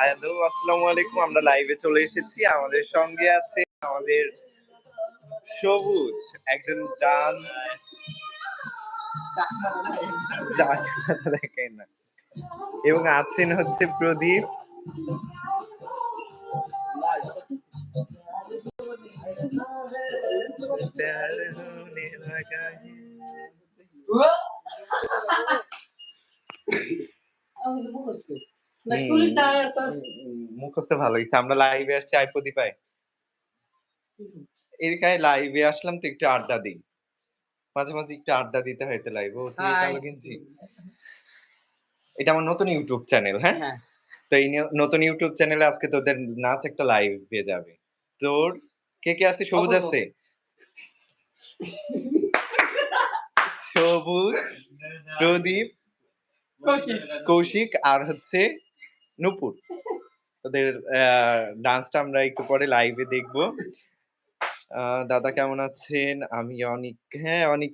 Hello আসসালামু আলাইকুম। আমরা লাইভে চলে এসেছি। আমাদের সঙ্গে আছে আমাদের সবুজ একজন ডান্স দেখেন না। এবং আছেন হচ্ছে প্রদীপ। प्यार होने लगा है। মুখস্থ ভালো হয়েছে আমরা লাইভে আসছি আই প্রদীপায় এদিকে লাইভে আসলাম তো একটু আড্ডা দিই মাঝে মাঝে একটু আড্ডা দিতে হয়তো লাইভে ও তুই Hi. কালো গেঞ্জি এটা আমার নতুন ইউটিউব চ্যানেল হ্যাঁ হ্যাঁ তো এই নিয়ে- নতুন ইউটিউব চ্যানেলে আজকে তোদের নাচ একটা লাইভ পেয়ে যাবে তোর কে কে আছে? সবুজ। আছে? সবুজ প্রদীপ কৌশিক। আর হচ্ছে নুপুর। তোদের ডান্সটা আমরা একটু পরে লাইভে দেখব। দাদা কেমন আছেন? আমি অনিক হ্যাঁ অনিক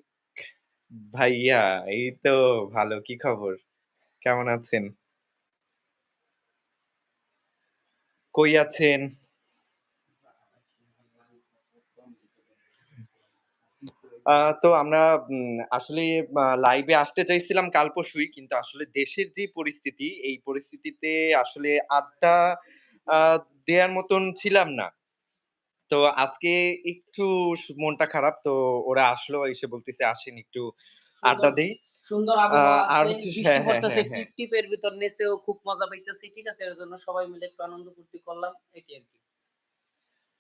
ভাইয়া এই তো ভালো কি খবর? কেমন আছেন? কই আছেন? তো আমরা আসলে লাইভে আসতে চাইছিলাম কাল পরশুই কিন্তু আসলে দেশের যে পরিস্থিতি এই পরিস্থিতিতে আসলে আড্ডা দেওয়ার মতন ছিলাম না। তো আজকে একটু মনটা খারাপ তো ওরা আসলো এসে বলতেছে আসেন একটু আড্ডা দিই। সুন্দর আর বৃষ্টি হ্যাঁ, হ্যাঁ, পড়তেছে হ্যাঁ। টিপ টিপের ভিতর নেচেও খুব মজা পাইতেছি ঠিক আছে? এর জন্য সবাই মিলে একটু আনন্দ ফুর্তি করলাম এটি আর কি।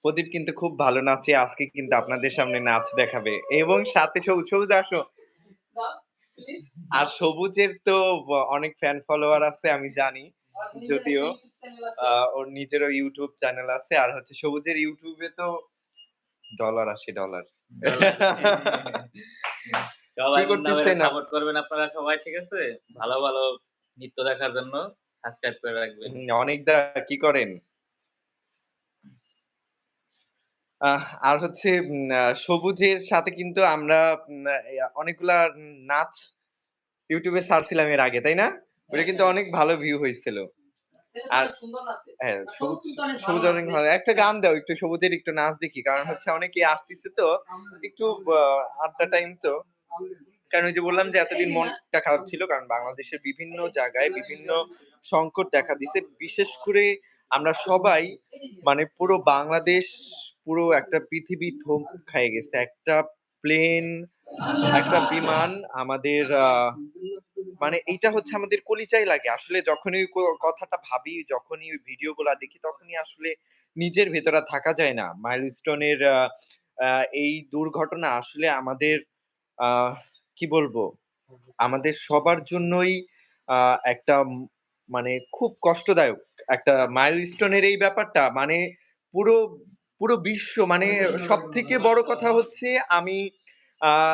প্রদীপ কিন্তু খুব ভালো নাচে আজকে কিন্তু আপনাদের সামনে নাচ দেখাবে। এবং সাথে সবুজ সবুজ আসো। আর সবুজের তো অনেক ফ্যান ফলোয়ার আছে আমি জানি যদিও ওর নিজেরও ইউটিউব চ্যানেল আছে আর হচ্ছে সবুজের ইউটিউবে তো ডলার আসে ডলার সাপোর্ট করবেন আপনারা সবাই ঠিক আছে? ভালো ভালো নৃত্য দেখার জন্য সাবস্ক্রাইব করে রাখবেন। অনেক দা কি করেন? আহ, আর হচ্ছে উম, সবুজের সাথে কিন্তু আমরা উম, অনেকগুলা নাচ ইউটিউবে ছাড়ছিলাম এর আগে তাই না? ওটা কিন্তু অনেক ভালো ভিউ হয়েছিল। আর- সুন্দর নাচে হ্যাঁ আর সবুজ সবুজ কিন্তু অনেক ভালো সবুজ অনেক নাচে। ভালো। একটা গান দাও একটু সবুজের একটু নাচ দেখি কারণ হচ্ছে অনেকে আসতেছে তো একটু আহ, আড্ডা টাইম তো। কারণ ওই যে বললাম যে এতদিন মনটা খারাপ ছিল কারণ বাংলাদেশের বিভিন্ন জায়গায় বিভিন্ন সংকট দেখা দিছে। বিশেষ করে আমরা সবাই মানে পুরো বাংলাদেশ পুরো একটা পৃথিবী থম খাই গেছে। একটা প্লেন একটা বিমান আমাদের মানে এইটা হচ্ছে আমাদের কলিচাই লাগে। আসলে যখনই কথাটা ভাবি, যখনই ওই ভিডিও গুলা দেখি, তখনই আসলে নিজের ভেতরে থাকা যায় না। মাইলস্টোনের এই দুর্ঘটনা আসলে আমাদের কি বলব? আমাদের সবার জন্যই একটা মানে খুব কষ্টদায়ক। একটা মাইলস্টোনের এই ব্যাপারটা মানে পুরো পুরো বিশ্ব মানে সব থেকে বড় কথা হচ্ছে আমি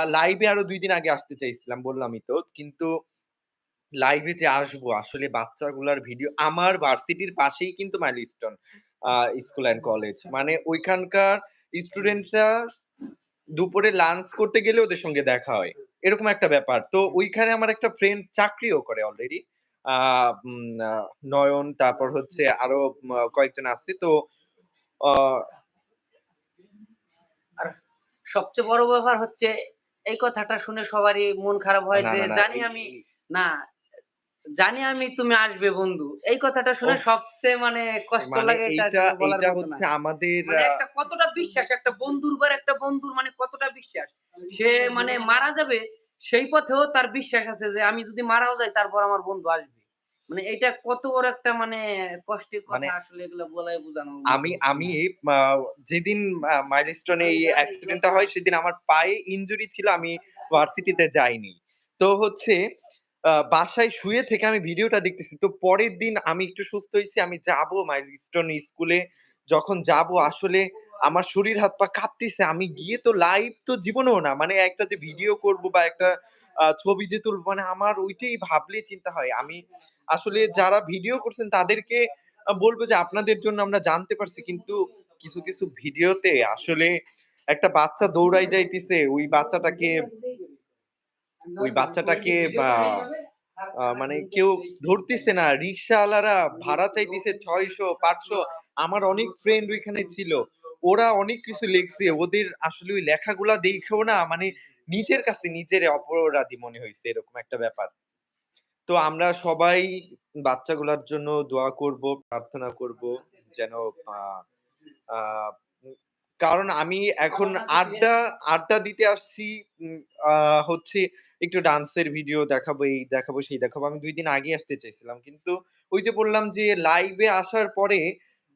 লাইভে আরও দুই দিন আগে আসতে চাইছিলাম বললামই তো। কিন্তু লাইভে যে আসব আসলে বাচ্চাগুলার ভিডিও আমার ভার্সিটির পাশেই কিন্তু মাইলস্টোন স্কুল অ্যান্ড কলেজ মানে ওইখানকার স্টুডেন্টরা দুপুরে লাঞ্চ করতে গেলে ওদের সঙ্গে দেখা হয়। এরকম একটা ব্যাপার। তো ওইখানে আমার একটা ফ্রেন্ড চাকরিও করে অলরেডি নয়ন তারপর হচ্ছে আরও কয়েকজন আসছে তো আহ, সবচেয়ে বড় ব্যাপার হচ্ছে এই কথাটা শুনে সবারই মন খারাপ হয় যে জানি আমি না জানি আমি তুমি আসবে বন্ধু। এই কথাটা শুনে সবচেয়ে মানে কষ্ট মানে লাগে এটা মতো হচ্ছে আমাদের মানে একটা কতটা বিশ্বাস একটা বন্ধুর পর একটা বন্ধুর মানে কতটা বিশ্বাস? সে মানে মারা যাবে সেই পথেও তার বিশ্বাস আছে যে আমি যদি মারাও যাই তারপর আমার বন্ধু আসবে। মানে এটা কত বড় একটা মানে কষ্টের কথা মানে আসলে এগুলো বলাই বোঝানো আমি আমি যেদিন মাইলস্টোনে এই অ্যাক্সিডেন্টটা হয় সেদিন আমার পায়ে ইনজুরি ছিল আমি ভার্সিটিতে যাইনি। তো হচ্ছে বাসায় শুয়ে থেকে আমি ভিডিওটা দেখতেছি। তো পরের দিন আমি একটু সুস্থ হয়েছি আমি যাব মাইলস্টোন স্কুলে যখন যাব আসলে আমার শরীর হাত পা কাঁপতেছে আমি গিয়ে তো লাইভ তো জীবনেও না। মানে একটা যে ভিডিও করব বা একটা ছবি যে তুলবো মানে আমার ওইটাই ভাবলে চিন্তা হয়। আমি আসলে যারা ভিডিও করছেন তাদেরকে বলব যে আপনাদের জন্য আমরা জানতে পারছি কিন্তু কিছু, কিছু ভিডিওতে আসলে একটা বাচ্চা দৌড়াই যাইতেছে ওই বাচ্চাটাকে ওই বাচ্চাটাকে মানে কেউ ধরতেছে না। রিক্শাওয়ালারা ভাড়া চাইতেছে ৬০০, ৫০০ আমার অনেক ফ্রেন্ড ওইখানে ছিল। ওরা অনেক কিছু লিখছে। ওদের আসলে ওই লেখাগুলা দেখেও না মানে নিজের কাছে নিজের অপরাধী মনে হয়েছে এরকম একটা ব্যাপার। তো আমরা সবাই বাচ্চাগুলার জন্য দোয়া করব, প্রার্থনা করব যেন কারণ আমি এখন আড্ডা আড্ডা দিতে আসছি হচ্ছে একটু ডান্সের ভিডিও দেখাবো, এই দেখাবো, সেই দেখাবো। আমি ২ দিন আগে আসতে চাইছিলাম। কিন্তু ওই যে বললাম যে লাইভে আসার পরে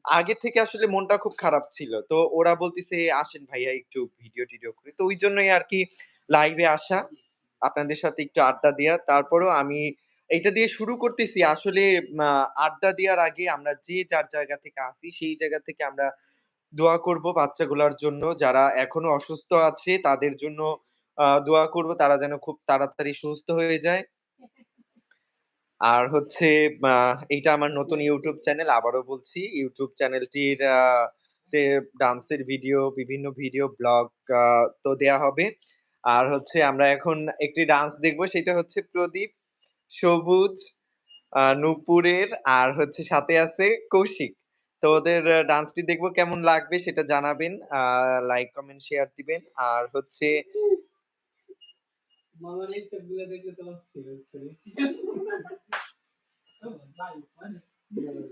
আগে থেকে আসলে মনটা খুব খারাপ ছিল। তো ওরা বলতেছে, "আসেন ভাইয়া একটু ভিডিও-টিডিও করে তো ওই জন্যই আর কি লাইভে আসা। আপনাদের সাথে একটু আড্ডা দেওয়া তারপরেও আমি এইটা দিয়ে শুরু করতেছি। আসলে আড্ডা দেওয়ার আগে আমরা যে যার জায়গা থেকে আসি, সেই জায়গা থেকে আমরা দোয়া করব বাচ্চাগুলোর জন্য। যারা এখনও অসুস্থ আছে তাদের জন্য দোয়া করব তারা যেন খুব তাড়াতাড়ি সুস্থ হয়ে যায়। আর হচ্ছে মা এইটা আমার নতুন ইউটিউব চ্যানেল। আবারও বলছি ইউটিউব চ্যানেলটির আ তে ডান্সের ভিডিও, বিভিন্ন ভিডিও, ব্লগ তো দেয়া হবে। আর হচ্ছে আমরা এখন একটি ডান্স দেখব সেটা হচ্ছে প্রদীপ, সবুজ, নূপুরের আর হচ্ছে সাথে আছে কৌশিক। তো ওদের ডান্সটি দেখব কেমন লাগবে সেটা জানাবেন। লাইক, কমেন্ট, শেয়ার দিবেন। আর হচ্ছে।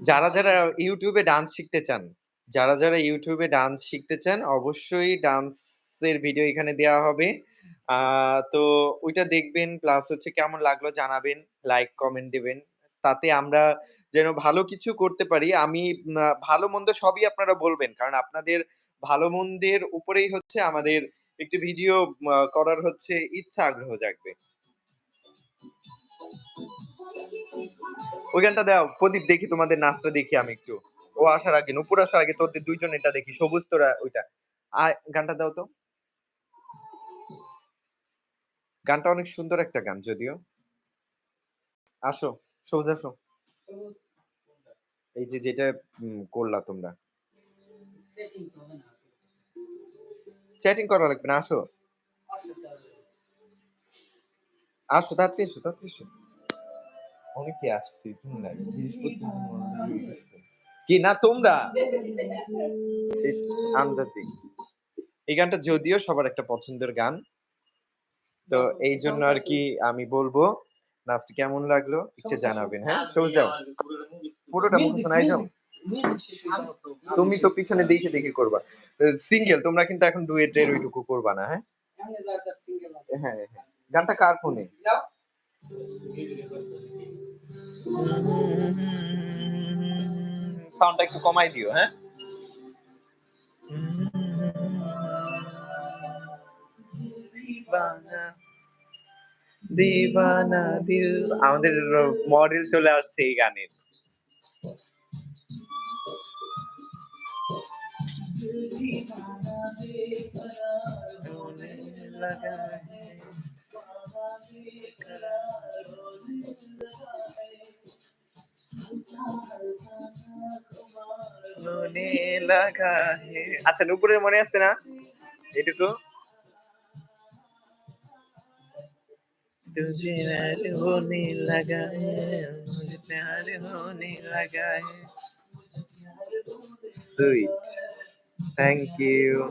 যারা, যারা ইউটিউবে ডান্স শিখতে চান, যারা, যারা ইউটিউবে ডান্স শিখতে চান অবশ্যই ডান্সের ভিডিও এখানে দেওয়া হবে। তো ওইটা দেখবেন প্লাস হচ্ছে কেমন লাগল জানাবেন, লাইক, কমেন্ট দিবেন। তাতে আমরা যেন ভালো কিছু করতে পারি। আমি ভালো-মন্দ সবই আপনারা বলবেন। কারণ আপনাদের ভালো-মন্দের উপরেই হচ্ছে আমাদের একটি ভিডিও করার হচ্ছে ইচ্ছা আগ্রহ জাগবে। ওই গানটা দাও। প্রদীপ দেখি তোমাদের নাচটা দেখি আমি একটু। ও আসার আগে, নূপুর আসার আগে তোদের ২ জনেরটা দেখি। সবুজ তোরা ওইটা। আয় গানটা দাও তো। গানটা অনেক সুন্দর একটা গান যদিও। আসো, সবুজ আসো। এই যে যেটা করলা তোমরা। চ্যাটিং করা লাগবে না, আসো। আসো তাড়াতাড়ি এসো, তাড়াতাড়ি এসো। অনেকে আসছে, তুমি না। ২০-২৫ জন হয় হইতেছে। কি না তোমরা? আন্দাজি। এই গানটা যদিও সবার একটা পছন্দের গান। তো এই জন্য আর কি আমি বলব নাচটা কেমন লাগল একটু জানাবেন, হ্যাঁ? সবুজ যাও। পুরোটা মুখস্থ নাই যাও। তুমি তো পিছনে দেখে, দেখে করবা। সিঙ্গেল তোমরা কিন্তু এখন ডুয়েটের ওইটুকু করবা না, হ্যাঁ? আছে। হ্যাঁ, হ্যাঁ। গানটা কার ফোনে? সাউন্ডটা একটু কমাই দিও, হ্যাঁ? দিবানা দিল আমাদের মডেল চলে আসছে এই গানের। লাগা আচ্ছা নুপুরের মনে আছে না? এটুকু तुझे प्यार होने लगा है मुझे प्यार होने लगा है sweet thank you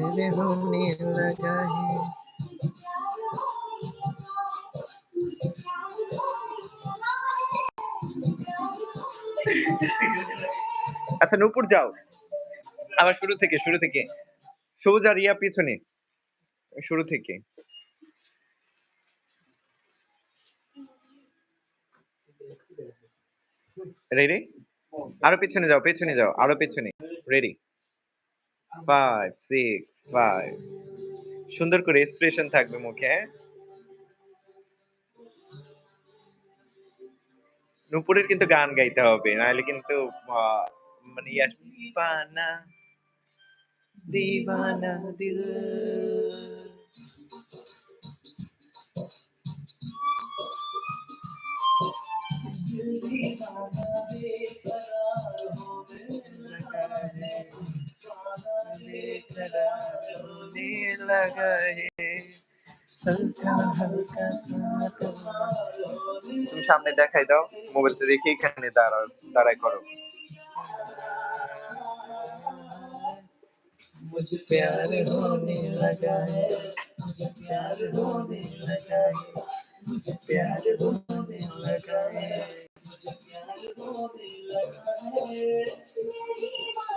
तुझे होने लगा है আচ্ছা নূপুর যাও আবার শুরু থেকে শুরু থেকে সবুজ আর রিয়া পিছনে শুরু থেকে রেডি আরো পেছনে যাও পেছনে যাও আরো পেছনে রেডি ফাইভ সিক্স ফাইভ সুন্দর করে এক্সপ্রেশন থাকবে মুখে হ্যাঁ? নুপুরের কিন্তু গান গাইতে হবে, নাহলে কিন্তু মানে দিবানা দিল। लगा है हल्का हल्का सा তুমি সামনে দেখাই দাও মোবাইলটা রেখে এখানে দাঁড়াও দাঁড়াই করো मुझे प्यार होने लगा है मुझे प्यार होने लगा है मुझे प्यार होने लगा है मुझे प्यार होने लगा है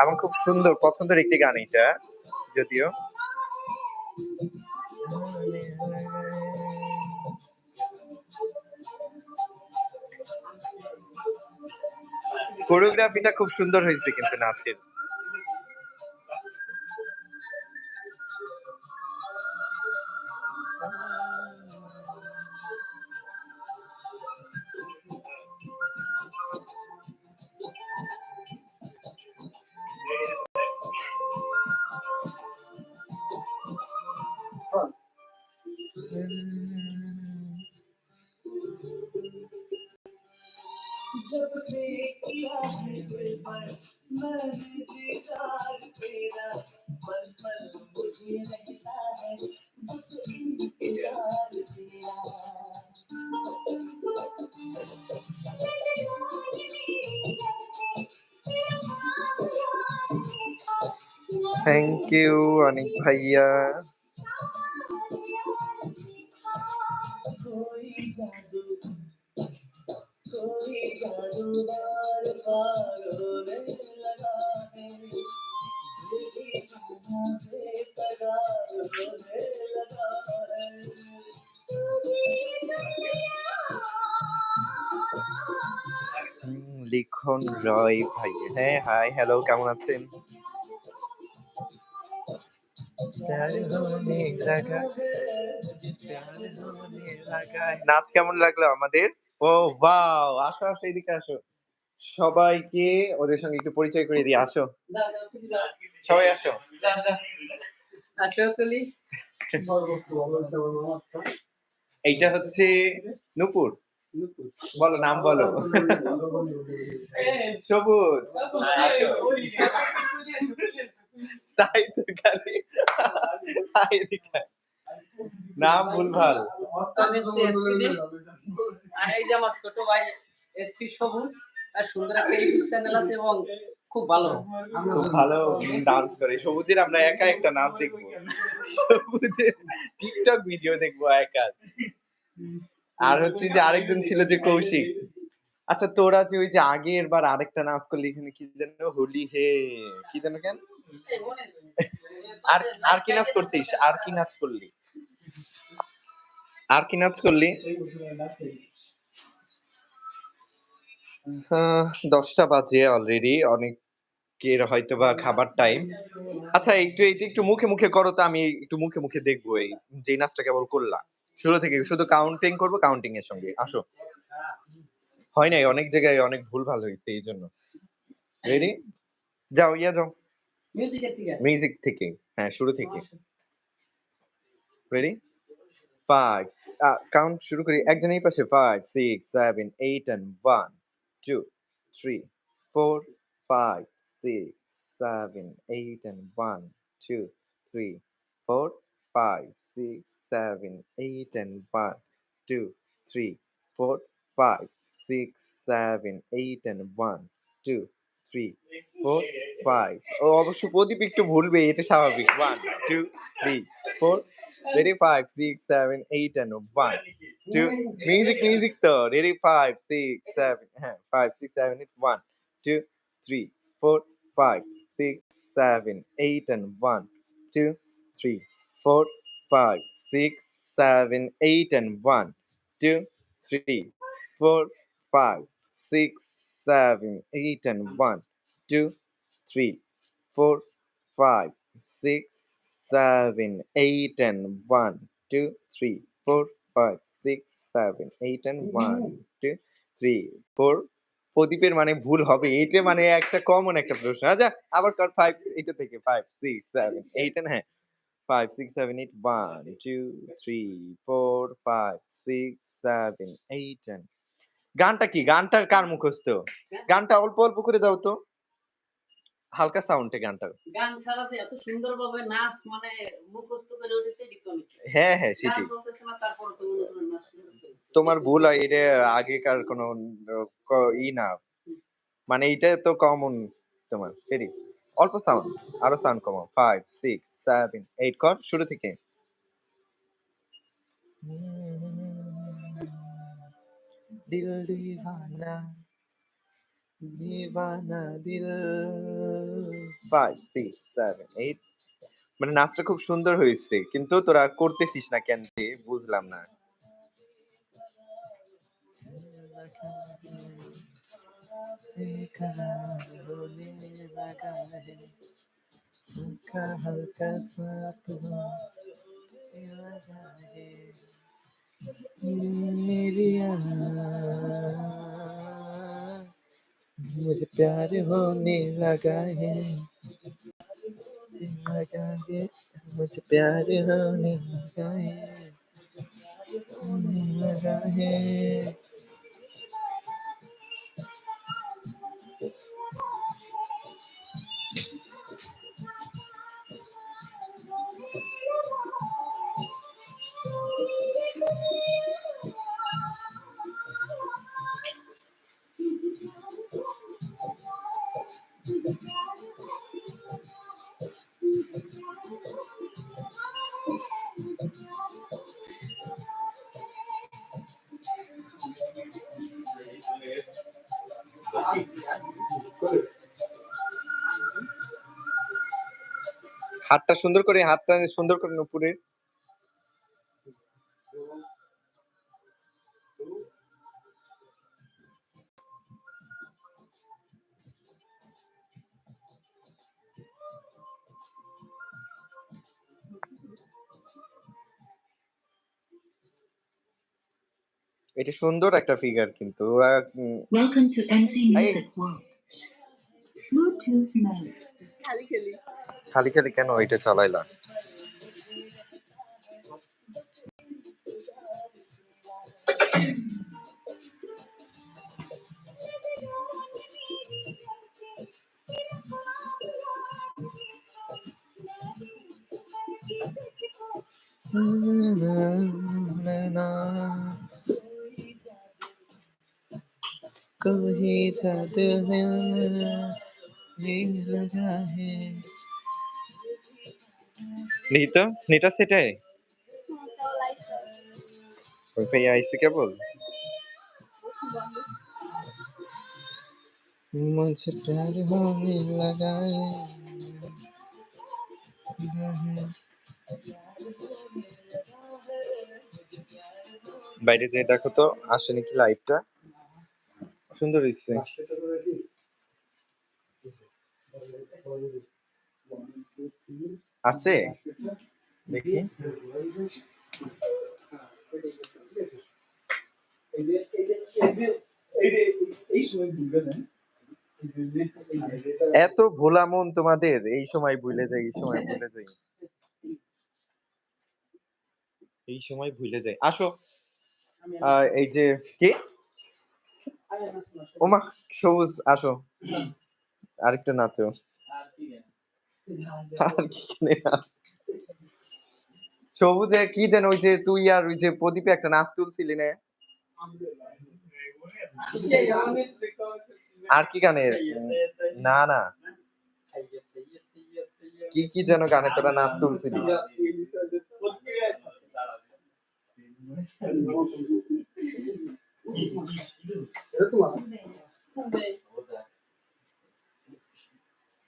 আমার খুব সুন্দর পছন্দের একটি গান এটা যদিও। কোরিওগ্রাফিটা খুব সুন্দর হয়েছে কিন্তু নাচের। থ্যাংক ইউ অনেক ভাইয়া রয় ভাই হ্যাঁ হাই হ্যালো কেমন আছেন? নাচ কেমন লাগল আমাদের? ও বাও আসো আসো এদিকে আসো। সবাইকে ওদের সঙ্গে একটু পরিচয় করে দিই আসো। সবাই আসো। আসো তুলি। এইটা হচ্ছে নুপুর। বলো নাম বলো। সবুজ। তাই তো খালি। নাম ভুলভাল। আমি হচ্ছে SPD আর এই যে আমার ছোট ভাই এসপি সবুজ আর সুন্দর একটা ইউটিউব চ্যানেল আছে এবং খুব ভালো। খুব ভালো ডান্স করে। সবুজের আমরা একা একটা নাচ দেখব। সবুজের টিকটক ভিডিও দেখব একা। আর হচ্ছে যে আরেকজন ছিল যে কৌশিক। আচ্ছা তোরা যে ওই যে আগের বার আরেকটা নাচ করলি এখানে কি যেন? হোলি হে, কি যেন কেন? আর আর কি নাচ করছিস? আর কি নাচ করলি? আর কি নাচ করলি? দশটা বাজে অলরেডি অনেকের হয়তো বা খাবার টাইম আচ্ছা একটু এটা একটু মুখে মুখে করো তো, আমি একটু মুখে মুখে দেখব এই, যে নাচটা কেবল করলাম। শুরু থেকে শুধু কাউন্টিং করব কাউন্টিং এর সঙ্গে। আসো। হয় নাই? অনেক জায়গায় অনেক ভুল ভালো হয়েছে এই জন্য। রেডি যাও ইয়া যাও। মিউজিক থেকে। হ্যাঁ শুরু থেকে। রেডি ফাইভ কাউন্ট শুরু করি। একজন এই পাশে five six seven eight and one two three four five six seven eight and one two three four five six seven eight and one two three four five six seven eight and one two three four five ও অবশ্য প্রদীপ একটু ভুলবে, এটা স্বাভাবিক। One two three four ready five six seven eight and one two music music তো ready five six seven হ্যাঁ five six seven eight one two three four five six seven eight and one two three four five six seven, eight, and one, two, three, four, five, six, seven, eight, and one, two, three, four, five, six, seven, eight, and one, two, three, four, five, six, seven, eight, and one, two, three, four. প্রদীপের মানে ভুল হবে এইটা মানে একটা common একটা প্রশ্ন আচ্ছা আবার কর ফাইভ এইটা থেকে ফাইভ সিক্স সেভেন এইট হ্যাঁ five six seven eight one two three four five six seven eight গানটা কি? গানটা কার মুখস্থ? গানটা অল্প অল্প করে দাও তো। হালকা সাউন্ডে গানটা। গান ছাড়া যে এত সুন্দরভাবে নাচ মানে মুখস্থ করে উঠেছে এটি। হ্যাঁ হ্যাঁ গান সেটাই তারপর তো। তোমার ভুল হয় এটা আগেকার কোনো ই না। মানে এইটা তো কমন তোমার রেডি অল্প সাউন্ড আরও সাউন্ড কমাও। ফাইভ সিক্স সেভেন এইট কর শুরু থেকে। দিল দিওয়ানা দিওয়ানা দিল। ফাইভ সিক্স সেভেন এইট মানে নাচটা খুব সুন্দর হয়েছে কিন্তু তোরা করতেছিস না কেন? বুঝলাম না। हल्का हल्का सा लगा मेरी मुझे प्यार होने लगा है। लगा है मुझे प्यार होने लगा है। होने लगा है। হাতটা সুন্দর করে হাতটা সুন্দর করে উপরে এটা সুন্দর একটা ফিগার কিন্তু খালি খালি কেন এটা চালাইলা Mm-hmm. कोई जादू है ये लगा है নিতা নিতা সেটাই ওই ভাই আইসে কেবল मुझे प्यार होने लगा है বাইরে যেয়ে দেখো তো আসে নাকি লাইভটা সুন্দর হয়েছে। আছে? দেখি। এত ভোলা মন তোমাদের এই সময় ভুলে যাই এই সময় ভুলে যাই। এই সময় ভুলে যাই। আসো। আহ, এই যে কে? ওমা, সবুজ, আসো। আরেকটা নাচো। আর সবুজে কি যেন ওই যে তুই আর ওই যে প্রদীপে একটা নাচ তুলছিলি না। আর কি গানের না না। কি কি যেন গানে তোরা নাচ তুলছিলি?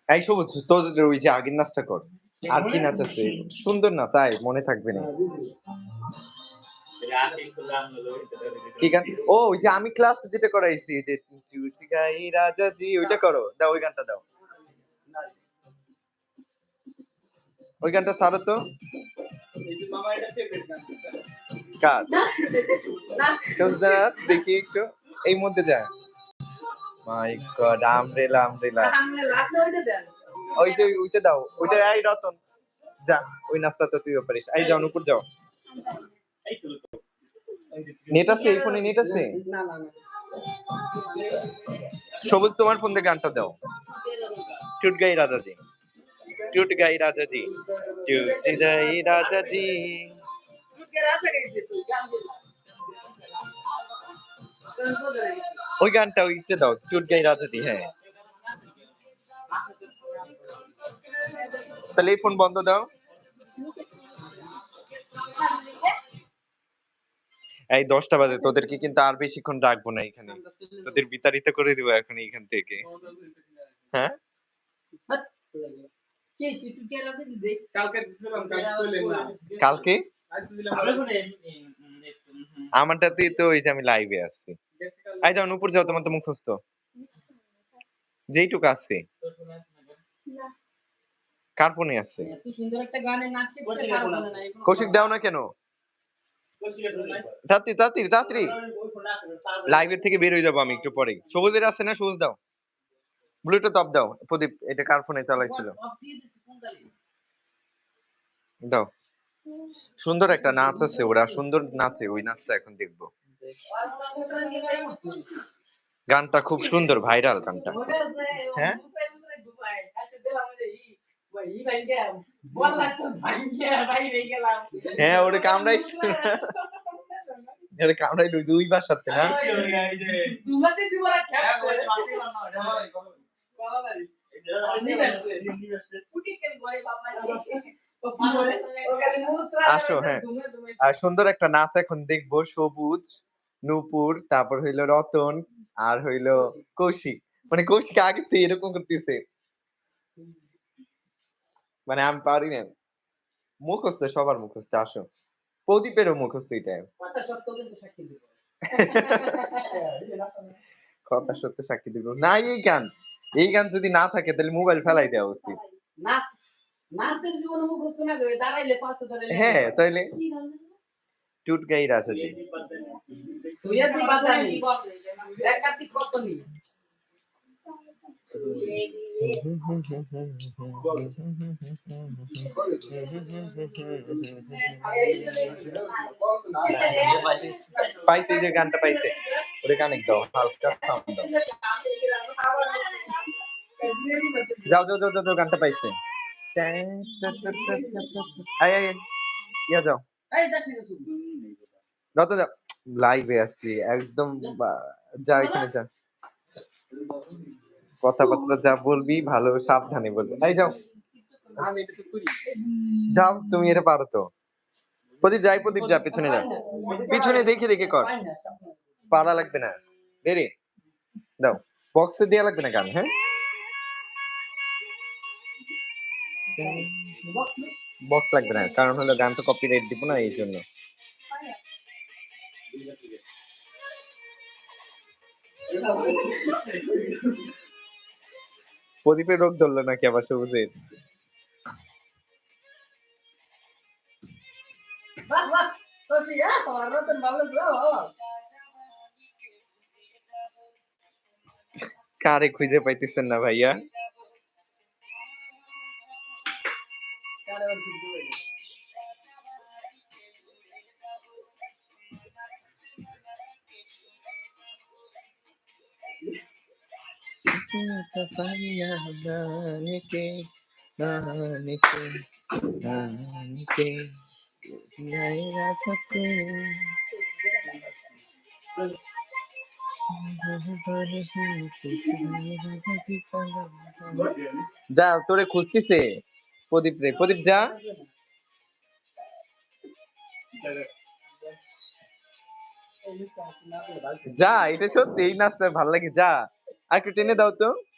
এই সবুজ তোদের ওই যে আগের নাচটা কর। আর কি নাচ আছে? সুন্দর নাচ, আয়, মনে থাকবে না। গান হলো কি গান? ও, ওই যে আমি ক্লাস যেটা করাইছি, যে গাই রাজা জি, ওইটা করো। দাও, ওই গানটা দাও। ওই গানটা ছাড়ো তো। কার সবুজদার দেখি একটু, এই মধ্যে যায় মাই গড আমরেলা আমরেলা ওই যে ওইটা দাও, ওইটা এই রতন। যা, ওই নাচটা তো তুইও পারিস। এই যাও, নুপুর, যাও। নেট আছে? এই ফোনে নেট আছে? সবুজ, তোমার ফোন থেকে গানটা দাও। টুট গাই রাজা জি টুট গাই রাজা জি টুট গাই রাজা জি ওই গানটা ওইটা দাও টুট গাই রাজা জি হ্যাঁ তাহলে এই ফোন বন্ধ দাও এই দশটা বাজে তোদেরকে কিন্তু আর বেশিক্ষণ রাখব না এখানে তোদের বিতাড়িত করে দিব এখন এইখান থেকে হ্যাঁ কে টিউটোরিয়াল আছে কি দেখ কালকে আমারটাতে তো ওই যে আমি লাইভে আসছি আই যাও উপর যাও, তোমার তো মুখস্থ যেইটুকু আছে। কার ফোনে আছে? কৌশিক দাও না কেন? তাড়াতাড়ি তাড়াতাড়ি তাড়াতাড়ি। লাইভের থেকে বের হয়ে যাব আমি একটু পরেই সবুজের আছে না, সবুজ দাও। ব্লুটুথ অফ দাও। প্রদীপ, এটা কার ফোনে চালাইছিল? দাও। সুন্দর একটা নাচ আছে ওরা, সুন্দর নাচে ওই নাচটা এখন দেখব। গানটা খুব সুন্দর, ভাইরাল গানটা। হ্যাঁ? হ্যাঁ ওরে কামড়াই দুই দুইবার সাথে না? আসো, হ্যাঁ। আর সুন্দর একটা নাচ এখন দেখব সবুজ নূপুর তারপর হইল রতন আর হইল কৌশিক। মানে কৌশিক আগে তো এরকম করতেছে। মানে আমি পারি না। মুখস্থ সবার মুখস্থ আসো। প্রদীপেরও মুখস্থ এটা। কথা সত্য সাক্ষী দিব। কথা সত্য সাক্ষী দিব। না এই গান। এই গান যদি না থাকে তাহলে মোবাইল ফেলাই দেওয়া উচিত। মুখস্থ না করে দাঁড়াইলে হ্যাঁ তাইলে টুট গাই রাজা জি। সুইয়া দি বাতানি একাতি কত নি পাইছে যে গানটা পাইছে ওরে কানেক্ট দাও হালকা সাউন্ড দাও। যাও যাও যাও যাও, গানটা পাইছে। যাও। রত যাও। লাইভে আসছি একদম যা এখানে যা। কথাবার্তা যা বলবি ভালো সাবধানে বলবি। এই যাও। যাও তুমি এটা পারো তো। প্রদীপ যাই প্রদীপ যা পিছনে যা। পিছনে দেখে দেখে কর। পারা লাগবে না। দেরি দাও। বক্সে দেওয়া লাগবে না গান হ্যাঁ? বক্স লাগবে না কারণ হলো গান তো কপিরাইট দিব না এই জন্য। প্রদীপের রোগ ধরলো নাকি আবার সবুজের? কারে খুঁজে পাইতেছেন না আছে যা, তোরে খুঁজতেছে। প্রদীপ রে, প্রদীপ যা। যা, এটা সত্যি, এই নাচটা ভালো লাগে, যা। আর একটু টেনে দাও তো।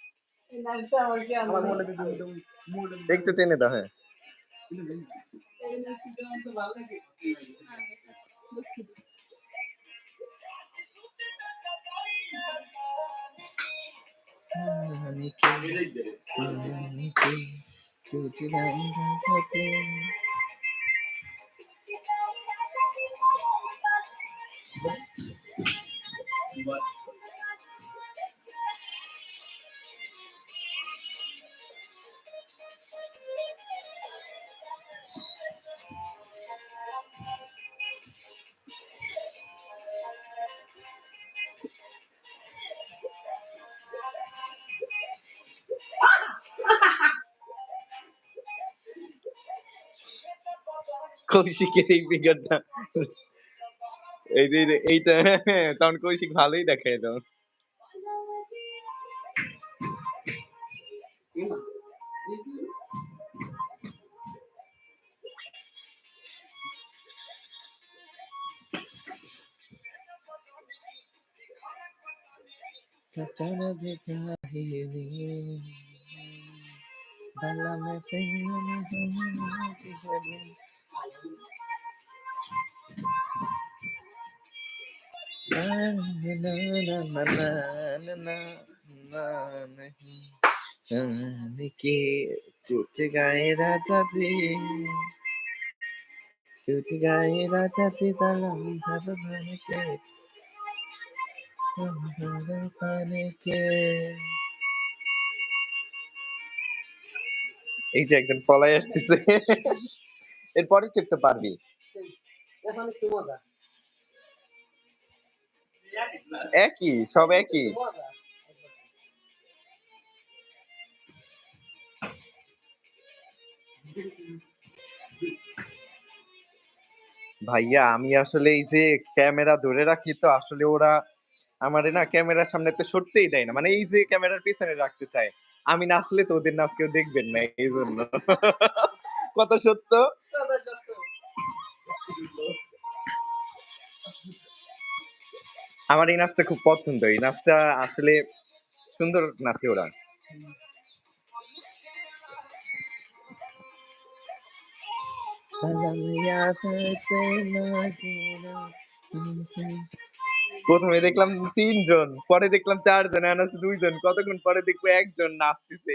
একটু টেনে দাও হ্যাঁ What? কৌশিকের এই ফিগারটা এই যে এইটা তখন কৌশিক ভালোই দেখায় তো सपना देखा ही नहीं भला मैं नहीं ना ना ना ना ना ना ना नहीं जाने কে টুটে গায়ে রাজাতে টুটে গায়ে রাজাতে তালাম ভাবে ভাবে এই যে একজন পলাই আসতেছে। এরপরে টিপতে পারবি। একই সব একই। ভাইয়া আমি আসলে এই যে ক্যামেরা ধরে রাখি তো আসলে ওরা আমারে না ক্যামেরার সামনে তো সরতেই দেয় না। মানে এই যে ক্যামেরার পিছনে রাখতে চায়। আমি নাচলে তো ওদের নাচ কেউ দেখবেন না এই জন্য। কত সত্য? আমার এই নাচটা খুব পছন্দ। এই নাচটা আসলে সুন্দর নাচে ওরা। প্রথমে দেখলাম তিনজন, পরে দেখলাম চারজন দুইজন। কতক্ষণ পরে দেখব একজন নাচতেছে?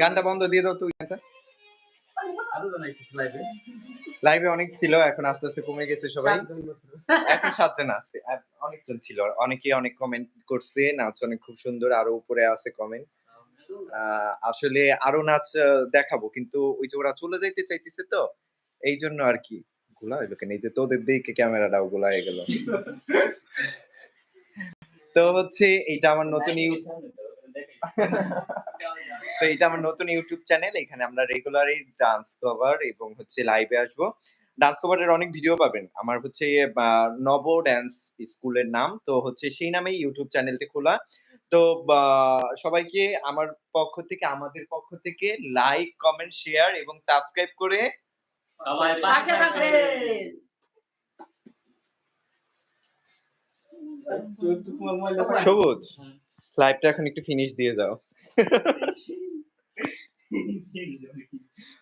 গানটা বন্ধ দিয়ে দাও তুই গানটা। লাইভে অনেক ছিল, এখন আস্তে আস্তে কমে গেছে সবাই। এখন সাতজন আছে অনেকজন ছিল। অনেকে অনেক কমেন্ট করছে, নাচ অনেক খুব সুন্দর, আরও উপরে আছে কমেন্ট আসলে আরও নাচ দেখাবো, কিন্তু ওই যে ওরা চলে যাইতে চাইতেছে তো, এই জন্য আর কি। গুলা হইল কেন? এই যে তোদের দিকে ক্যামেরাটাও গুলা হয়ে গেল। তো হচ্ছে, এইটা আমার নতুন ইউ তো এটা আমার নতুন ইউটিউব চ্যানেল এখানে আমরা রেগুলারই ডান্স কভার এবং হচ্ছে লাইভে আসব। ডান্স কভারের অনেক ভিডিও পাবেন। আমার হচ্ছে নব ড্যান্স স্কুলের নাম তো হচ্ছে সেই নামেই ইউটিউব চ্যানেলটি খোলা। তো সবাইকে আমার পক্ষ থেকে আমাদের পক্ষ থেকে লাইক কমেন্ট শেয়ার এবং সাবস্ক্রাইব করে সবুজ। লাইভটা এখন একটু ফিনিশ দিয়ে দাও।